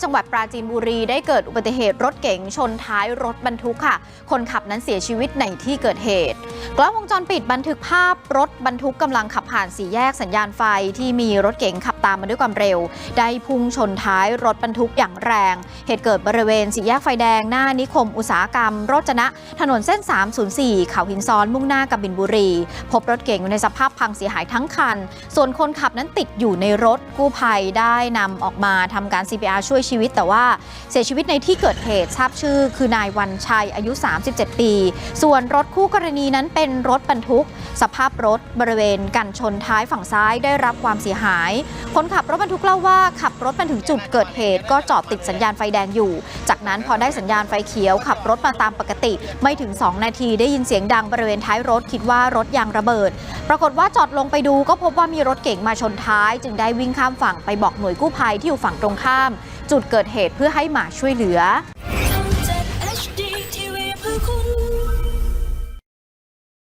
ที่จังหวัดปราจีนบุรีได้เกิดอุบัติเหตุรถเก๋งชนท้ายรถบรรทุกค่ะ คนขับนั้นเสียชีวิตในที่เกิดเหตุ กล้องวงจรปิดบันทึกภาพรถบรรทุกกำลังขับผ่านสี่แยกสัญญาณไฟที่มีรถเก๋งขับตามมาด้วยความเร็ว ได้พุ่งชนท้ายรถบรรทุกอย่างแรง เหตุเกิดบริเวณสี่แยกไฟแดงหน้านิคมอุตสาหกรรมโรจนะ ถนนเส้น 304 เขาหินซ้อนมุ่งหน้ากบินบุรี พบรถเก๋งอยู่ในสภาพพังเสียหายทั้งคัน ส่วนคนขับนั้นติดอยู่ในรถกู้ภัยได้นำออกมาทำการ CPR ช่วยชีวิตแต่ว่าเสียชีวิตในที่เกิดเหตุทราบชื่อ คือนายวันชัยอายุ 37 ปี ส่วนรถคู่กรณีนั้นเป็นรถบรรทุก สภาพรถบริเวณกันชนท้ายฝั่งซ้ายได้รับความเสียหาย คนขับรถบรรทุกเล่าว่าขับรถมาถึงจุดเกิดเหตุ ก็จอดติดสัญญาณไฟแดงอยู่ จากนั้นพอได้สัญญาณไฟเขียว ขับรถมาตามปกติ ไม่ถึง 2 นาทีได้ยินเสียงดังบริเวณท้ายรถคิดว่ารถยางระเบิด ปรากฏว่าจอดลงไปดูก็พบว่ามีรถเก๋งมาชนท้าย จึงได้วิ่งข้ามฝั่งไปบอกหน่วยกู้ภัยที่อยู่ฝั่งตรงข้าม จุดเกิดเหตุเพื่อให้มาช่วยเหลือ